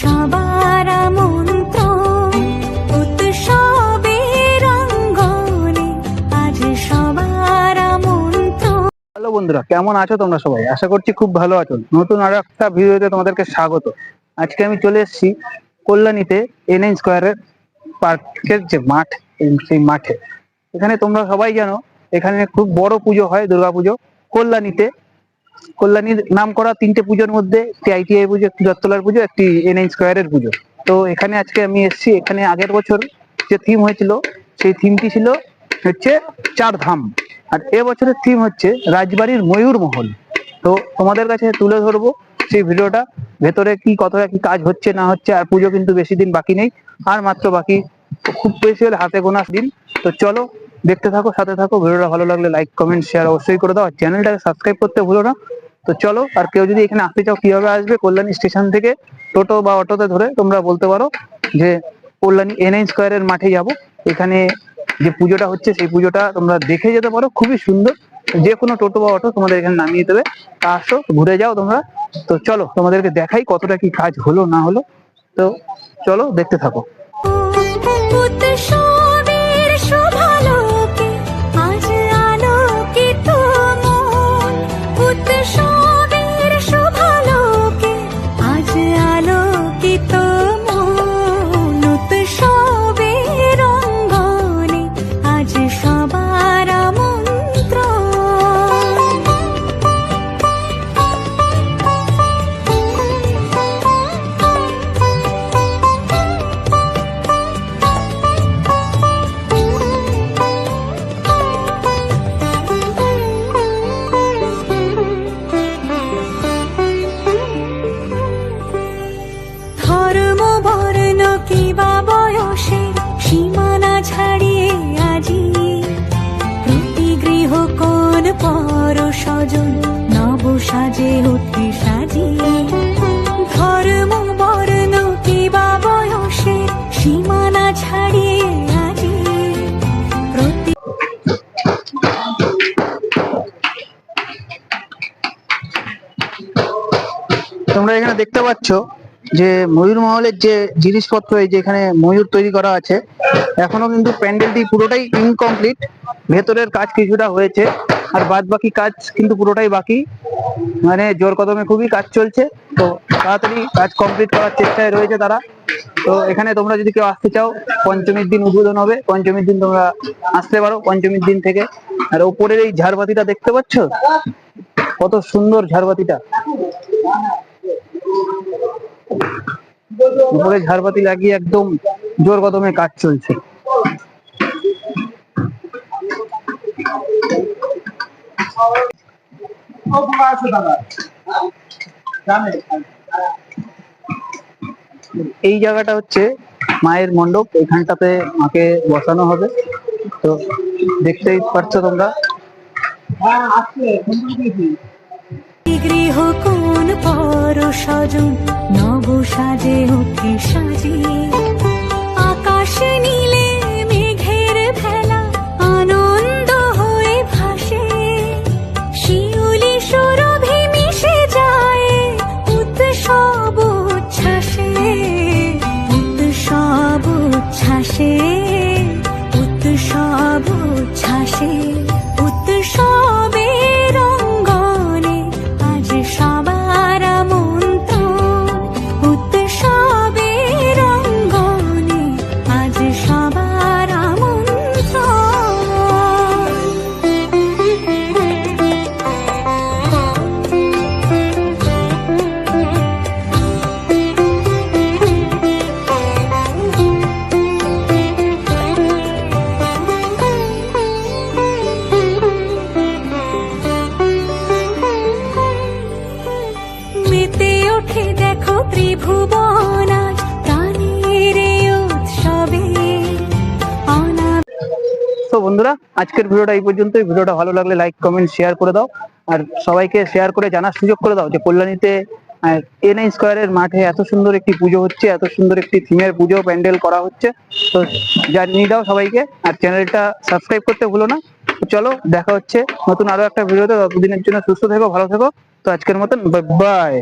সবার আজ সবার হ্যালো বন্ধুরা, কেমন আছো তোমরা সবাই? আশা করছি খুব ভালো আছো। নতুন আরও একটা ভিডিওতে তোমাদেরকে স্বাগত। আজকে আমি চলে এসেছি কল্যাণীতে এনএন স্কোয়ারের পার্কের যে মাঠ সেই মাঠে। এখানে তোমরা সবাই জানো, এখানে খুব বড় পুজো হয়, দুর্গাপুজো। কল্যাণীতে কল্যাণীর নাম করা তিনটে পুজোর মধ্যে একটি আইটিআই পুজো, একটি দত্তলার পুজো, একটি এনএন স্কোয়ারের পুজো। তো এখানে আজকে আমি এসেছি, এখানে আগের বছর যে থিম হয়েছিল, সেই থিমটি ছিল হচ্ছে চার ধাম আর এবছরের থিম হচ্ছে রাজবাড়ির ময়ূর মহল। তো তোমাদের কাছে তুলে ধরবো সেই ভিডিওটা, ভেতরে কি কতটা কি কাজ হচ্ছে, না হচ্ছে, আর পুজো কিন্তু বেশি দিন বাকি নেই, আর মাত্র বাকি খুব বেশি হলে হাতে গোনা দিন। তো চলো দেখতে থাকো, সাথে থাকো, ভিডিওটা ভালো লাগলে লাইক কমেন্ট শেয়ার অবশ্যই করে দাও। আর চ্যানেলটাকে সাবস্ক্রাইব করতে ভুলো না। তো চলো, আর কেউ যদি এখানে আসতে চাও, কীভাবে আসবে? কল্যাণী স্টেশন থেকে টোটো বা অটোতে ধরে তোমরা বলতে পারো যে কল্যাণী এন এনআইন স্কোয়ারের মাঠে যাব। এখানে যে পুজোটা হচ্ছে, সেই পুজোটা তোমরা দেখে যেতে পারো। খুবই সুন্দর। যে কোনো টোটো বা অটো তোমাদের এখানে নামিয়ে দেবে। তা আসো, ঘুরে যাও তোমরা। তো চলো, তোমাদেরকে দেখাই কতটা কি কাজ হলো, না হলো। তো চলো, দেখতে থাকো। কিবা বয়সের সীমানা নব সাজে। কিবা বয়সের সীমানা ছাড়িয়ে আজি? তোমরা এখানে দেখতে পাচ্ছ যে ময়ূর মহলের যে জিনিসপত্র, এই যে এখানে ময়ূর তৈরি করা আছে, এখনও কিন্তু প্যান্ডেলটি পুরোটাই ইনকমপ্লিট ভেতরের কাজ কিছুটা হয়েছে, আর বাদ বাকি কাজ কিন্তু পুরোটাই বাকি। মানে জোর কদমে খুবই কাজ চলছে, তো তাড়াতাড়ি কাজ কমপ্লিট করার চেষ্টায় রয়েছে তারা। তো এখানে তোমরা যদি কেউ আসতে চাও, পঞ্চমীর দিন উদ্বোধন হবে। পঞ্চমীর দিন তোমরা আসতে পারো পঞ্চমীর দিন থেকে। আর ওপরের এই ঝাড়বাতিটা দেখতে পাচ্ছ? কত সুন্দর ঝাড়বাতিটা। উপরে ঝাড়বাতি লাগিয়ে একদম জোর কদমে কাজ চলছে। এই জায়গাটা হচ্ছে মায়ের মণ্ডপ, এখানটাতে মাকে বসানো হবে। তো দেখতেই পাচ্ছ তোমরা। গৃহ কোন পর স্বজন নব সাজে উঠে সাজিয়ে তো বন্ধুরা, আজকের ভিডিওটা এই পর্যন্তই। ভিডিওটা ভালো লাগলে লাইক কমেন্ট শেয়ার করে দাও। আর সবাইকে শেয়ার করে জানার সুযোগ করে দাও যে কল্যাণীতে এনআই স্কোয়ারের মাঠে এত সুন্দর একটি পুজো হচ্ছে, এত সুন্দর একটি থিমের পুজো, প্যান্ডেল করা হচ্ছে। তো জানিয়ে দাও সবাইকে। আর চ্যানেলটা সাবস্ক্রাইব করতে ভুলো না। চলো, দেখা হচ্ছে নতুন আরও একটা ভিডিওতে। ততদিনের জন্য সুস্থ থেকো, ভালো থেকো। তো আজকের মতন বাই